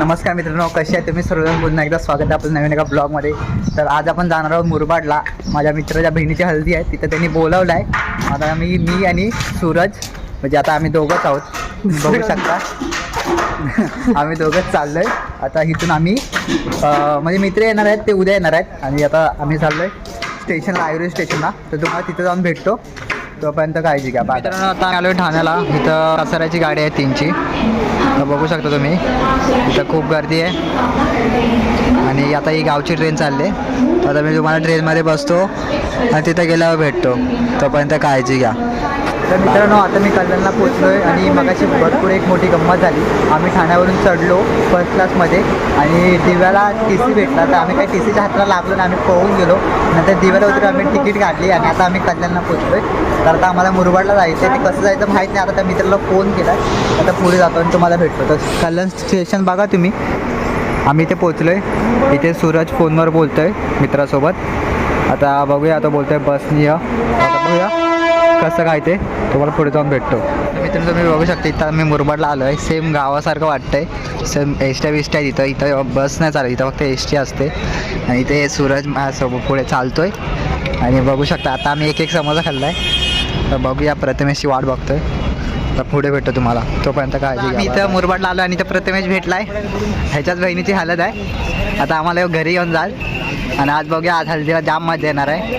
नमस्कार मित्रांनो कसे आहे तुम्ही? सर्वजण पुन्हा एकदा स्वागत आहे आपलं नवीन एका ब्लॉगमध्ये. तर आज आपण जाणार आहोत मुरबाडला. माझ्या मित्राच्या बहिणीची हल्दी आहे तिथं त्यांनी बोलावलं आहे. आता मी मी आणि सूरज म्हणजे आता आम्ही दोघंच आहोत. बघू शकता. आम्ही दोघंच चाललो आहे आता इथून आम्ही म्हणजे मित्र येणार आहेत ते उद्या येणार आहेत. आणि आता आम्ही चाललो आहे स्टेशनला आयुर्वेद स्टेशनला. तर तुम्हाला तिथं जाऊन भेटतो. तोपर्यंत काळजी घ्या. मित्रांनो आता आलो ठाण्याला. इथं कचऱ्याची गाडी आहे तीनची. तर बघू शकता तुम्ही. इथं खूप गर्दी आहे. आणि आता ही गावची ट्रेन चालली आहे. आता मी तुम्हाला ट्रेनमध्ये बसतो आणि तिथं गेल्यावर भेटतो. तोपर्यंत काळजी घ्या. तर मित्रांनो आता मी कल्याणला पोचलो आहे आणि मगाशी भरपूर एक मोठी गंमत झाली. आम्ही ठाण्यावरून चढलो फर्स्ट क्लासमध्ये आणि दिव्याला टी सी भेटला. तर आम्ही काही टी सीच्या हाताला लागलो आणि आम्ही पळून गेलो. नंतर दिव्याला उतरून आम्ही तिकीट काढली आणि आता आम्ही कल्याणला पोचलो आहे तर आता आम्हाला मुरबाडला जायचं आहे ते कसं जायचं माहीत नाही. आता त्या मित्राला फोन केला. आता पुढे जातो आणि तुम्हाला भेटतो. तर कल्याण स्टेशन बघा तुम्ही. आम्ही इथे पोचलो आहे इथे सूरज फोनवर बोलतो आहे मित्रासोबत. आता बघूया आता बोलतो आहे बसनी या आता बघूया. कसं काय ते तुम्हाला पुढे जाऊन भेटतो. मित्र तुम्ही बघू शकता इथं आम्ही मुरबाडला आलो आहे. सेम गावासारखं वाटतंय. सेम एसट्या बिस्ट्या तिथं इथं बस नाही चालत इथं फक्त एस टी असते. आणि इथे सूरज माझ्यासोबत पुढे चालतोय. आणि बघू शकता आता आम्ही एक एक समोसा खाल्ला आहे तर बघूया प्रथमेशची वाट बघतोय. तर पुढे भेटतो तुम्हाला. तोपर्यंत काळजी मी इथं मुरबाडला आलो आणि इथं प्रथमेश भेटलाय. ह्याच्याच बहिणीची हालत आहे. आता आम्हाला घरी येऊन जाल. आणि आज बघूया आज हल्दीला जाम मजा येणार आहे.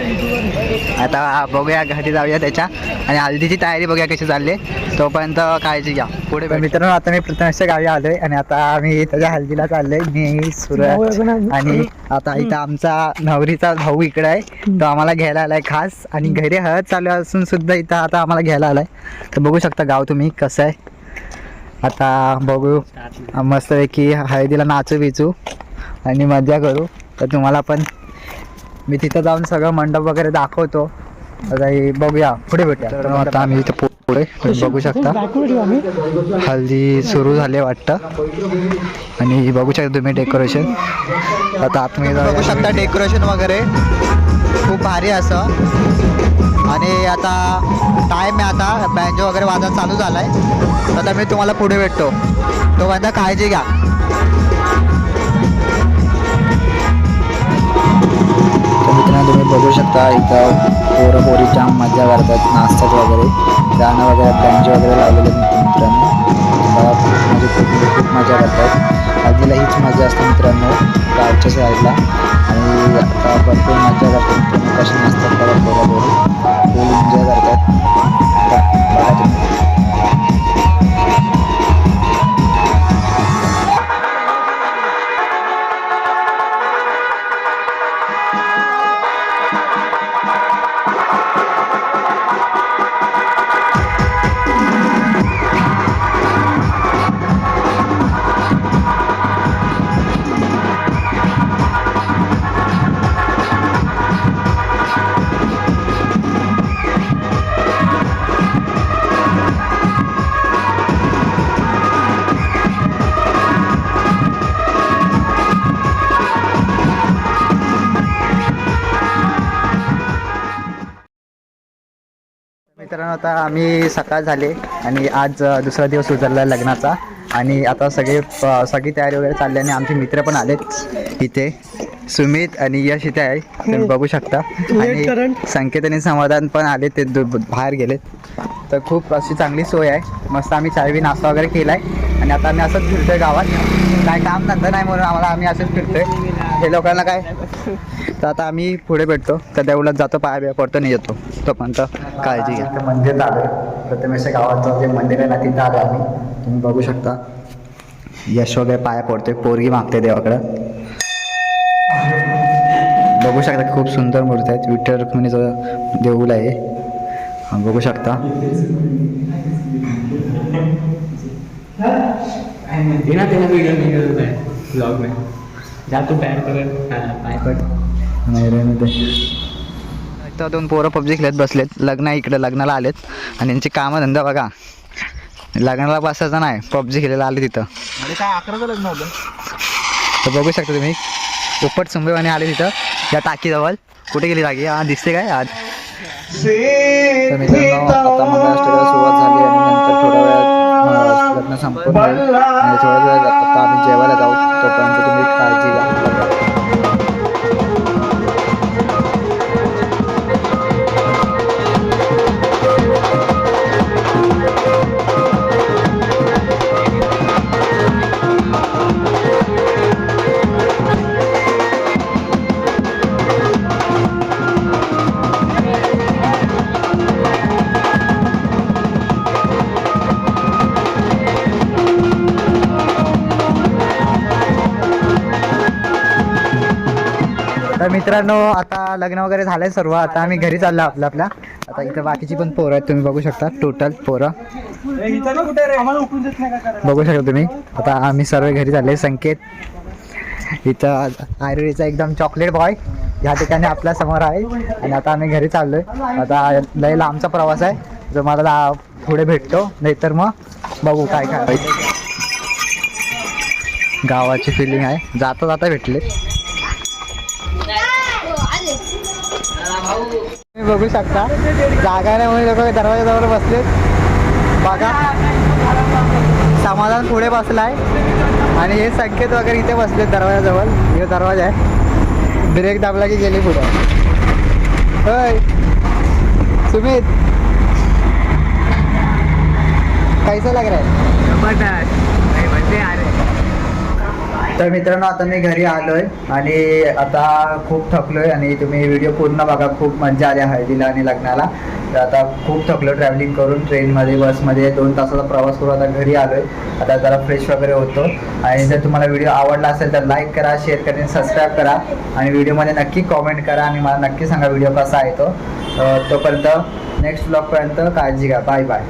आता बघूया घरी जाऊया त्याच्या. आणि हल्दीची तयारी बघूया कशी चालली आहे. तोपर्यंत काळजी घ्या. पुढे मित्रांनो आता मी प्रथमेशच्या गावी आलोय आणि आता आम्ही त्याच्या हल्दीला चाललोय. मी सूरज आणि आता इथं आमचा नवरीचा भाऊ इकडे आहे. तो आम्हाला घ्यायला आलाय खास. आणि घरी हळद चालू असून सुद्धा इथं आता आम्हाला घ्यायला आलाय. तर बघू शकता गाव तुम्ही कसं आहे. आता बघू. मस्तपैकी हळदीला नाचू बिचू आणि मजा करू. तर तुम्हाला पण मी तिथं जाऊन सगळं मंडप वगैरे दाखवतो. आता हे बघूया पुढे भेटूया. तर आता आम्ही इथं पुढे बघू शकता. हल्दी सुरू झाले वाटतं. आणि बघू शकता तुम्ही डेकोरेशन आता आतमध्ये जाऊया. बघू शकता डेकोरेशन वगैरे. खूप भारी असं. आणि आता टाईम आहे आता. बँजो वगैरे वाजा चालू झाला आहे आता मी तुम्हाला पुढे भेटतो. तोपर्यंत काळजी घ्या. मित्रांनो तुम्ही बघू शकता इथं पोरं पोरी जाम मजा करतात नाचतात वगैरे. गाणं वगैरे बँच वगैरे लावलेले मित्रांनो. म्हणजे खूप खूप मजा करतात. आधीला हीच मजा असते मित्रांनो गावच्या साईडला आणि आता भरपूर मजा करतात मित्रांनो कशी नाचतात मित्रांनो आता आम्ही सकाळ झाले आणि आज दुसरा दिवस उचलला लग्नाचा. आणि आता सगळे सगळी तयारी वगैरे चालली आणि आमचे मित्र पण आलेत इथे. सुमित आणि यश इथे आहे. तुम्ही बघू शकता. आणि संकेत आणि समाधान पण आले ते दु- बाहेर गेलेत. तर खूप अशी चांगली सोय आहे. मस्त आम्ही चायवी नाश्ता वगैरे केला आहे आणि आता आम्ही असंच फिरतोय गावात. काय काम धंदा नाही म्हणून आम्हाला आम्ही असंच फिरतोय. हे लोकांना काय? तर आता आम्ही पुढे भेटतो. तर देवळात जातो पाया बिया पडतो नाही येतो. तोपर्यंत काळजी घ्या. मंदिर आलोय प्रथमेश गावाचं जे मंदिर आहे ना तिथं आलो आम्ही. तुम्ही बघू शकता. यश वगैरे पाया पडतोय. पोरगी मागते देवाकडं. बघू शकता खूप सुंदर मूर्ती आहेत. विठ्ठल रुक्मिणीचं देऊळ आहे. हा, बघू शकता. नहीं करता है ब्लॉग में जा तू पैर कर पाय पट नाही दोन पोरं पबजी खेळत बसलेत. लग्न इकडे लग्नाला आलेत. आणि यांची कामं धंदा बघा. लग्नाला बसायचं नाही. पबजी खेळायला आले तिथं. काय अकराचं लग्न होतं? तर बघू शकता तुम्ही. उपट सुंबेवाने आले तिथं या टाकीजवळ. कुठे गेली टाकी? हा दिसते काय? आज. तर मित्रांनो आता मंगळाष्टकाला सुरुवात झाली आणि नंतर थोड्या वेळात लग्न संपून जाईल आणि थोड्या आता आम्ही जेवायला जाऊ. तोपर्यंत तुम्ही काळजी घ्या. तर मित्रांनो आता लग्न वगैरे झालंय सर्व. आता आम्ही घरी चाललो आपलं आपल्या आता इथं बाकीची पण पोरं आहेत तुम्ही बघू शकता. टोटल पोरं. बघू शकता तुम्ही. आता आम्ही सर्व घरी चालले संकेत. इथं आयुर्वेदचा एकदम चॉकलेट बॉय या ठिकाणी आपल्यासमोर आहे. आणि आता आम्ही घरी चाललोय. आता लय लांबचा प्रवास आहे. जो मला पुढे भेटतो. नाहीतर मग बघू काय काय गावाची फिलिंग आहे. जाता जाता भेटले तुम्ही बघू शकता. जागा नाही म्हणजे लोक दरवाजाजवळ बसलेत. बघा. समाधान पुढे बसलाय. आणि हे संकेत वगैरे इथे बसलेत दरवाजाजवळ हे दरवाजा आहे. ब्रेक दाबला की गेली पुढे. होय. सुमित. कैसा लग रहा है? तर मित्रांनो आता मी घरी आलोय आणि आता खूप थकलोय आणि तुम्ही व्हिडिओ पूर्ण बघा. खूप मजा आली हळदीला आणि लग्नाला. तर आता खूप थकलो ट्रॅव्हलिंग करून ट्रेनमध्ये बसमध्ये दोन तासाचा प्रवास करून आता घरी आलोय. आता जरा फ्रेश वगैरे होतो. आणि जर तुम्हाला व्हिडिओ आवडला असेल तर लाईक करा शेअर करा सबस्क्राईब करा. आणि व्हिडिओमध्ये नक्की कॉमेंट करा आणि मला नक्की सांगा व्हिडिओ कसा आहे तो. तोपर्यंत नेक्स्ट ब्लॉगपर्यंत काळजी घ्या. Bye bye